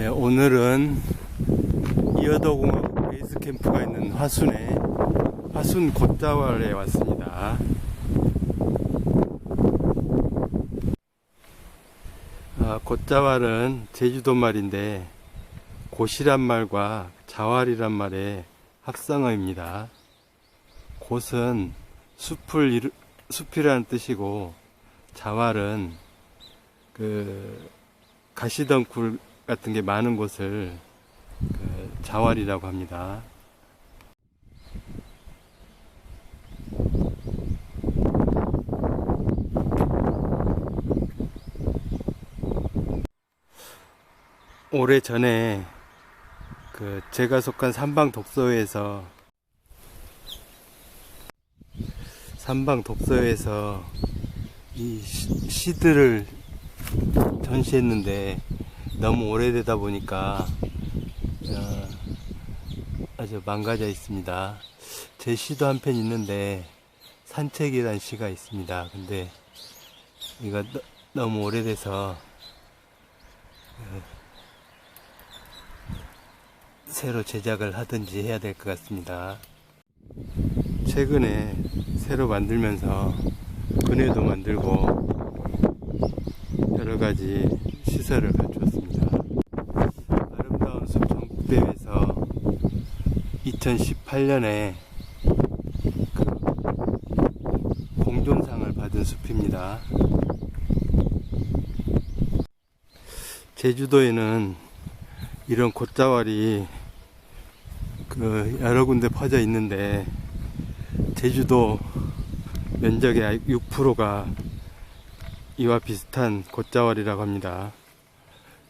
예, 오늘은 이어도공업 베이스 캠프가 있는 화순에 화순 곶자왈에 왔습니다. 아, 곶자왈은 제주도 말인데 곶이란 말과 자왈이란 말의 합성어입니다. 곶은 숲을 이루, 숲이라는 뜻이고 자왈은 그 가시덩굴 같은 게 많은 곳을 그 자왈이라고 합니다. 오래 전에 그 제가 속한 삼방 독서회에서 삼방 독서회에서 이 시- 시들을 전시했는데 너무 오래되다 보니까 어, 아주 망가져 있습니다. 제 시도 한 편 있는데 산책이란 시가 있습니다. 근데 이거 너, 너무 오래돼서 어, 새로 제작을 하든지 해야 될 것 같습니다. 최근에 새로 만들면서 그네도 만들고 여러 가지 시설을 갖추었습니다. 아름다운 숲 전국대회에서 2018년에 그 공존상을 받은 숲입니다. 제주도에는 이런 곶자왈이 그 여러 군데 퍼져 있는데 제주도 면적의 6%가 이와 비슷한 곶자왈이라고 합니다.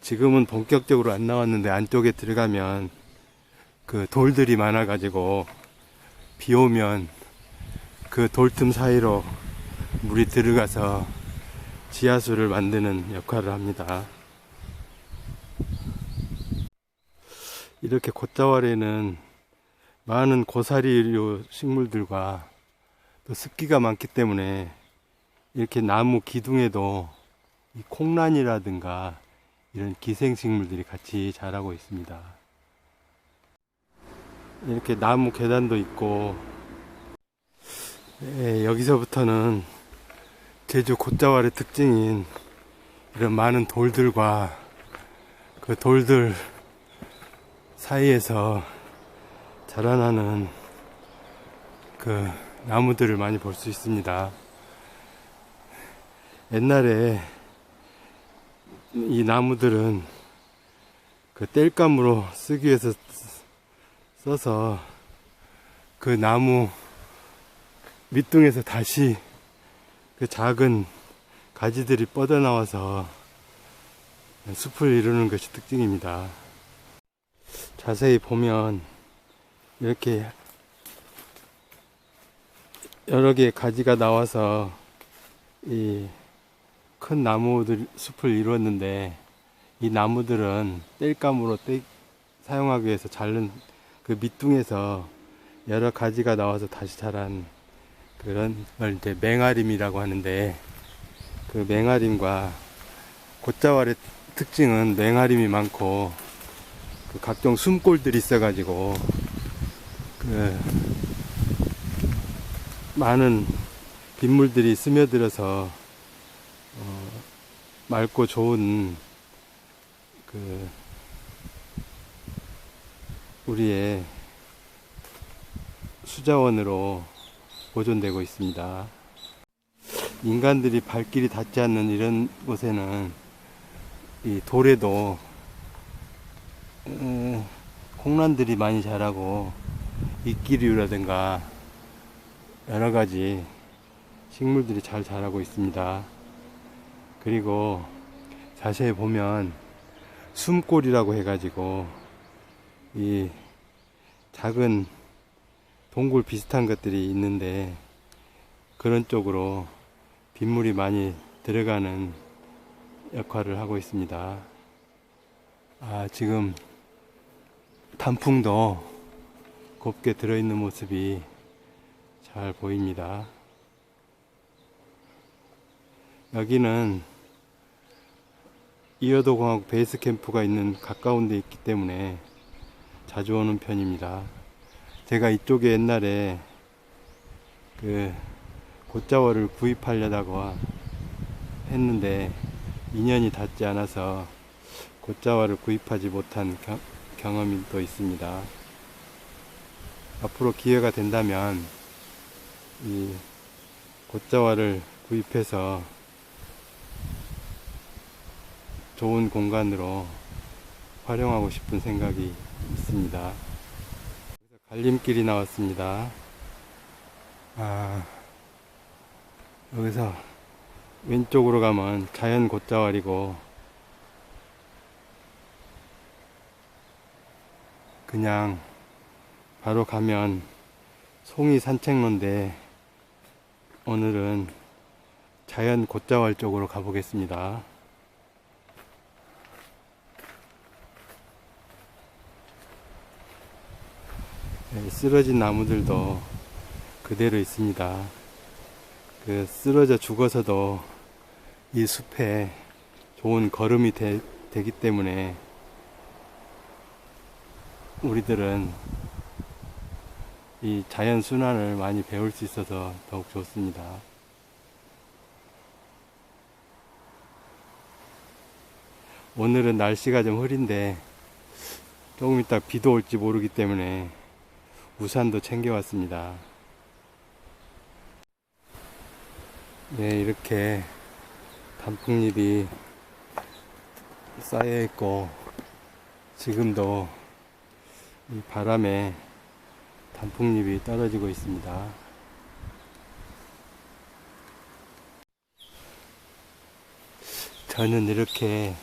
지금은 본격적으로 안 나왔는데 안쪽에 들어가면 그 돌들이 많아가지고 비 오면 그 돌 틈 사이로 물이 들어가서 지하수를 만드는 역할을 합니다. 이렇게 곶자왈에는 많은 고사리류 식물들과 또 습기가 많기 때문에 이렇게 나무 기둥에도 이 콩란이라든가 이런 기생식물들이 같이 자라고 있습니다. 이렇게 나무 계단도 있고 예, 여기서부터는 제주 곶자왈의 특징인 이런 많은 돌들과 그 돌들 사이에서 자라나는 그 나무들을 많이 볼 수 있습니다. 옛날에 이 나무들은 그 땔감으로 쓰기 위해서 써서 그 나무 밑둥에서 다시 그 작은 가지들이 뻗어나와서 숲을 이루는 것이 특징입니다. 자세히 보면 이렇게 여러 개의 가지가 나와서 이 큰 나무들 숲을 이루었는데 이 나무들은 땔감으로 떼, 사용하기 위해서 자른 그 밑둥에서 여러 가지가 나와서 다시 자란 그런 걸 이제 맹아림이라고 하는데 그 맹아림과 곶자왈의 특징은 맹아림이 많고 그 각종 숨골들이 있어가지고 그 많은 빗물들이 스며들어서 어 맑고 좋은 그 우리의 수자원으로 보존되고 있습니다. 인간들이 발길이 닿지 않는 이런 곳에는 이 돌에도 음, 콩란들이 많이 자라고 이끼류라든가 여러 가지 식물들이 잘 자라고 있습니다. 그리고 자세히 보면 숨골이라고 해가지고 이 작은 동굴 비슷한 것들이 있는데 그런 쪽으로 빗물이 많이 들어가는 역할을 하고 있습니다. 아, 지금 단풍도 곱게 들어있는 모습이 잘 보입니다. 여기는 이어도 공항 베이스 캠프가 있는 가까운 데 있기 때문에 자주 오는 편입니다. 제가 이쪽에 옛날에 그 곶자월을 구입하려다가 했는데 인연이 닿지 않아서 곶자월을 구입하지 못한 겨- 경험이 또 있습니다. 앞으로 기회가 된다면 이 곶자월을 구입해서 좋은 공간으로 활용하고 싶은 생각이 있습니다. 갈림길이 나왔습니다. 아, 여기서 왼쪽으로 가면 자연 곶자왈이고 그냥 바로 가면 송이 산책로인데 오늘은 자연 곶자왈 쪽으로 가보겠습니다. 쓰러진 나무들도 그대로 있습니다. 그 쓰러져 죽어서도 이 숲에 좋은 걸음이 되, 되기 때문에 우리들은 이 자연 순환을 많이 배울 수 있어서 더욱 좋습니다. 오늘은 날씨가 좀 흐린데 조금 이따 비도 올지 모르기 때문에 우산도 챙겨왔습니다. 네, 이렇게 단풍잎이 쌓여 있고 지금도 이 바람에 단풍잎이 떨어지고 있습니다. 저는 이렇게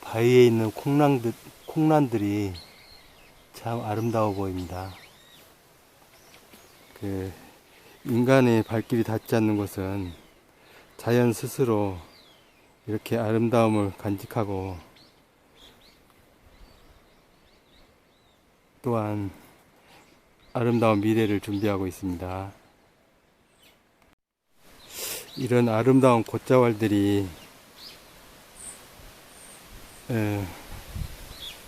바위에 있는 콩랑들, 콩란들이 참 아름다워 보입니다. 그 인간의 발길이 닿지 않는 곳은 자연 스스로 이렇게 아름다움을 간직하고 또한 아름다운 미래를 준비하고 있습니다. 이런 아름다운 곶자왈들이 에,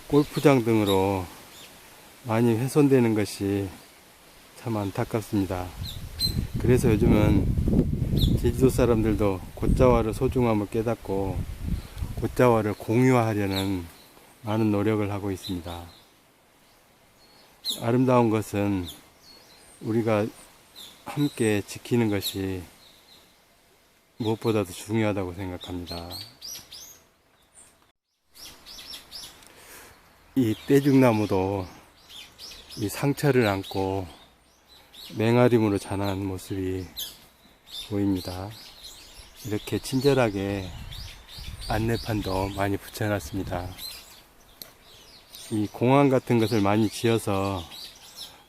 골프장 등으로 많이 훼손되는 것이 참 안타깝습니다. 그래서 요즘은 제주도 사람들도 곶자왈의 소중함을 깨닫고 곶자왈을 공유하려는 많은 노력을 하고 있습니다. 아름다운 것은 우리가 함께 지키는 것이 무엇보다도 중요하다고 생각합니다. 이 떼죽나무도 이 상처를 안고 맹아림으로 자란 모습이 보입니다. 이렇게 친절하게 안내판도 많이 붙여놨습니다. 이 공항 같은 것을 많이 지어서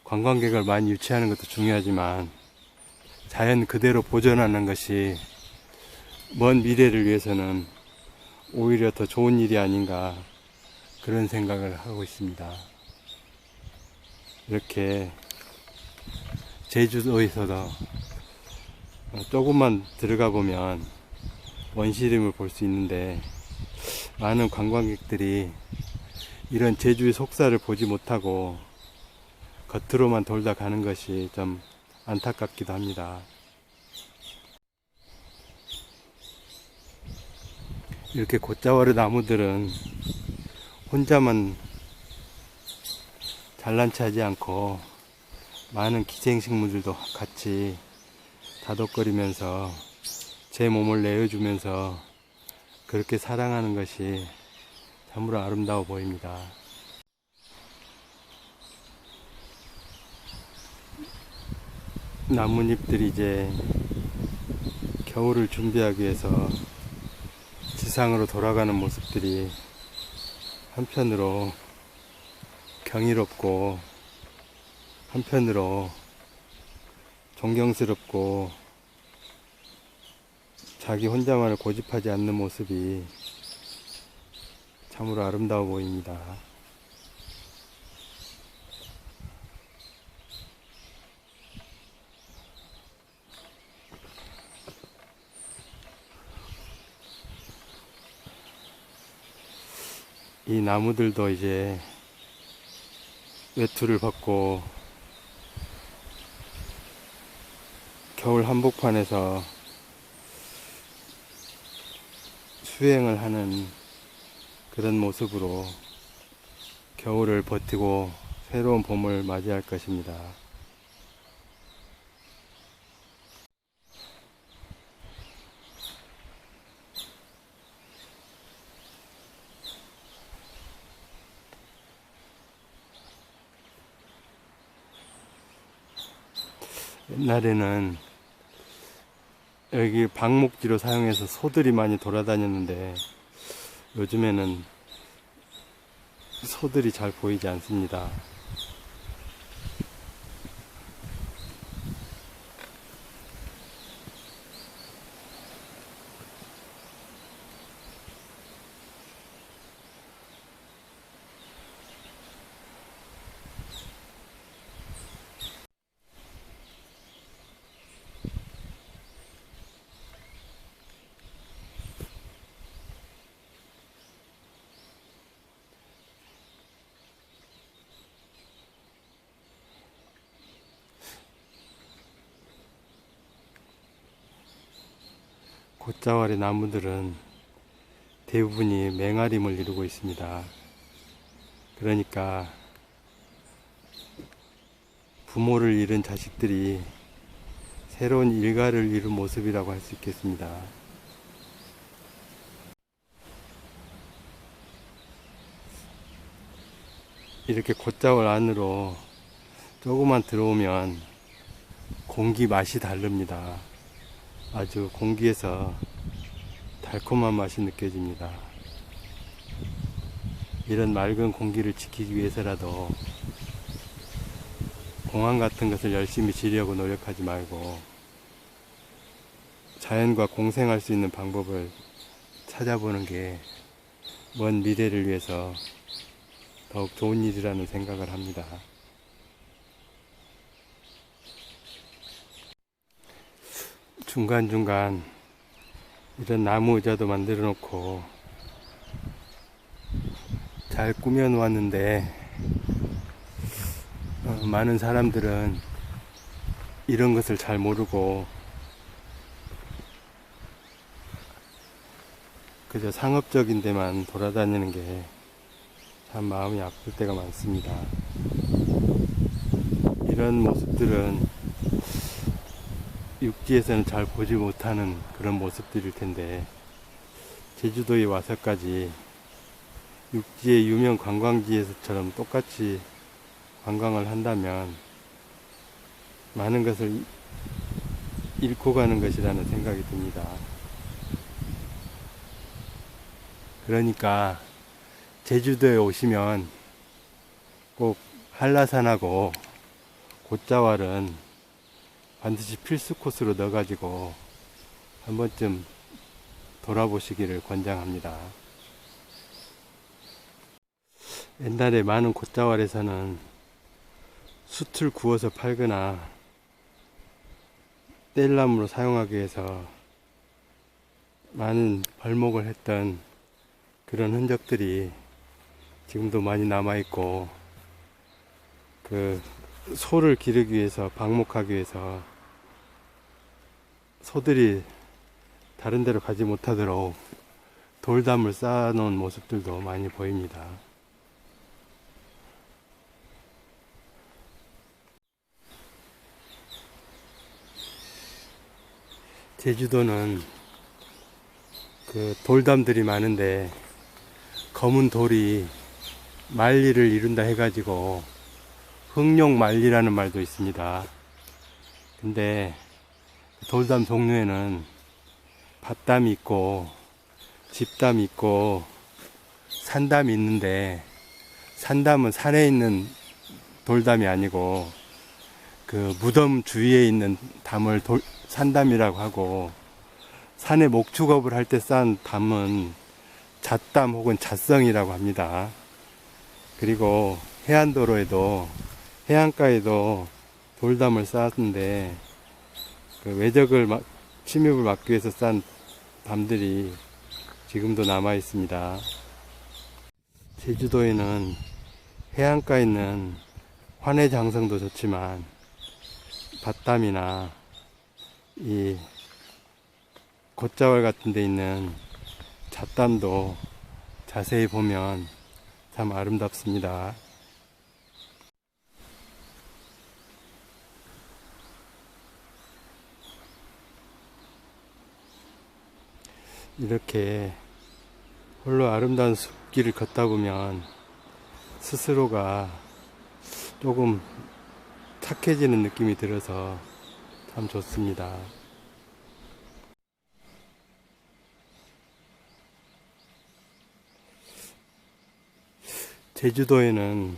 관광객을 많이 유치하는 것도 중요하지만 자연 그대로 보존하는 것이 먼 미래를 위해서는 오히려 더 좋은 일이 아닌가 그런 생각을 하고 있습니다. 이렇게 제주도에서도 조금만 들어가 보면 원시림을 볼 수 있는데 많은 관광객들이 이런 제주의 속사를 보지 못하고 겉으로만 돌다 가는 것이 좀 안타깝기도 합니다. 이렇게 곶자와르 나무들은 혼자만 체 하지 않고 많은 기생식물들도 같이 다독거리면서 제 몸을 내어주면서 그렇게 사랑하는 것이 참으로 아름다워 보입니다. 나뭇잎들이 이제 겨울을 준비하기 위해서 지상으로 돌아가는 모습들이 한편으로 경이롭고 한편으로 존경스럽고 자기 혼자만을 고집하지 않는 모습이 참으로 아름다워 보입니다. 이 나무들도 이제 외투를 벗고 겨울 한복판에서 수행을 하는 그런 모습으로 겨울을 버티고 새로운 봄을 맞이할 것입니다. 옛날에는 여기 방목지로 사용해서 소들이 많이 돌아다녔는데 요즘에는 소들이 잘 보이지 않습니다. 곶자왈의 나무들은 대부분이 맹아림을 이루고 있습니다. 그러니까 부모를 잃은 자식들이 새로운 일가를 이룬 모습이라고 할 수 있겠습니다. 이렇게 곶자왈 안으로 조금만 들어오면 공기 맛이 다릅니다. 아주 공기에서 달콤한 맛이 느껴집니다. 이런 맑은 공기를 지키기 위해서라도 공항 같은 것을 열심히 지려고 노력하지 말고 자연과 공생할 수 있는 방법을 찾아보는 게 먼 미래를 위해서 더욱 좋은 일이라는 생각을 합니다. 중간중간 이런 나무 의자도 만들어 놓고 잘 꾸며 놓았는데 어, 많은 사람들은 이런 것을 잘 모르고 그저 상업적인 데만 돌아다니는 게 참 마음이 아플 때가 많습니다. 이런 모습들은 육지에서는 잘 보지 못하는 그런 모습들일 텐데 제주도에 와서까지 육지의 유명 관광지에서처럼 똑같이 관광을 한다면 많은 것을 잃고 가는 것이라는 생각이 듭니다. 그러니까 제주도에 오시면 꼭 한라산하고 곶자왈은 반드시 필수 코스로 넣어가지고 한 번쯤 돌아보시기를 권장합니다. 옛날에 많은 곶자왈에서는 숯을 구워서 팔거나 뗄나무로 사용하기 위해서 많은 벌목을 했던 그런 흔적들이 지금도 많이 남아있고 그 소를 기르기 위해서 방목하기 위해서 소들이 다른 데로 가지 못하도록 돌담을 쌓아 놓은 모습들도 많이 보입니다. 제주도는 그 돌담들이 많은데 검은 돌이 만리를 이룬다 해가지고 흑룡 만리라는 말도 있습니다. 근데 돌담 종류에는 밭담이 있고 집담이 있고 산담이 있는데 산담은 산에 있는 돌담이 아니고 그 무덤 주위에 있는 담을 돌, 산담이라고 하고 산에 목축업을 할 때 싼 담은 잣담 혹은 잣성이라고 합니다. 그리고 해안도로에도 해안가에도 돌담을 쌓았는데 그 외적을 막, 침입을 막기 위해서 싼 담들이 지금도 남아 있습니다. 제주도에는 해안가에 있는 환해 장성도 좋지만 밭담이나 이 곶자왈 같은 데 있는 잣담도 자세히 보면 참 아름답습니다. 이렇게 홀로 아름다운 숲길을 걷다 보면 스스로가 조금 착해지는 느낌이 들어서 참 좋습니다. 제주도에는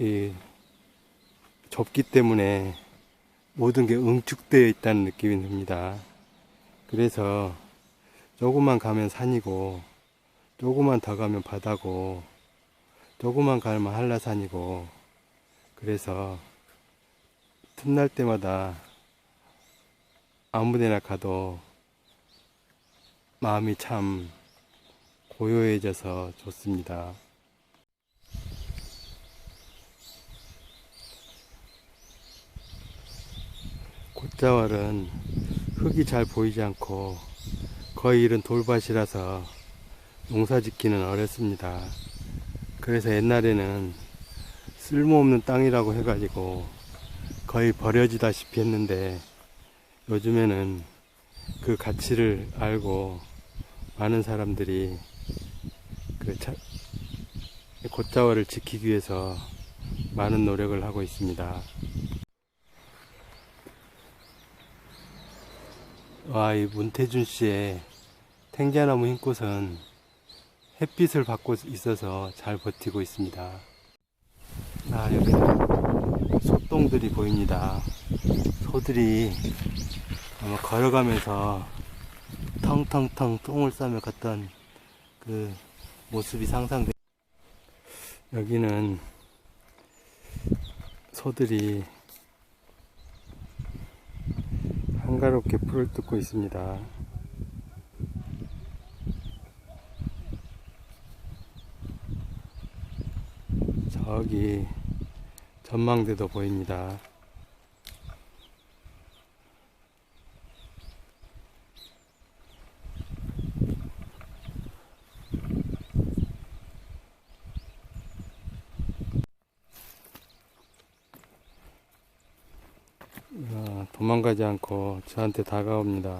이 좁기 때문에 모든 게 응축되어 있다는 느낌이 듭니다. 그래서 조금만 가면 산이고 조금만 더 가면 바다고 조금만 가면 한라산이고 그래서 틈날 때마다 아무데나 가도 마음이 참 고요해져서 좋습니다. 곶자왈은 흙이 잘 보이지 않고 거의 이런 돌밭이라서 농사 짓기는 어렵습니다. 그래서 옛날에는 쓸모없는 땅이라고 해가지고 거의 버려지다시피 했는데 요즘에는 그 가치를 알고 많은 사람들이 그 차, 곶자월을 지키기 위해서 많은 노력을 하고 있습니다. 와, 이 문태준 씨의 탱자나무 흰꽃은 햇빛을 받고 있어서 잘 버티고 있습니다. 아, 여기 소똥들이 보입니다. 소들이 아마 걸어가면서 텅텅텅 똥을 싸며 갔던 그 모습이 상상돼. 여기는 소들이 한가롭게 풀을 뜯고 있습니다. 저기 전망대도 보입니다. 아, 도망가지 않고 저한테 다가옵니다.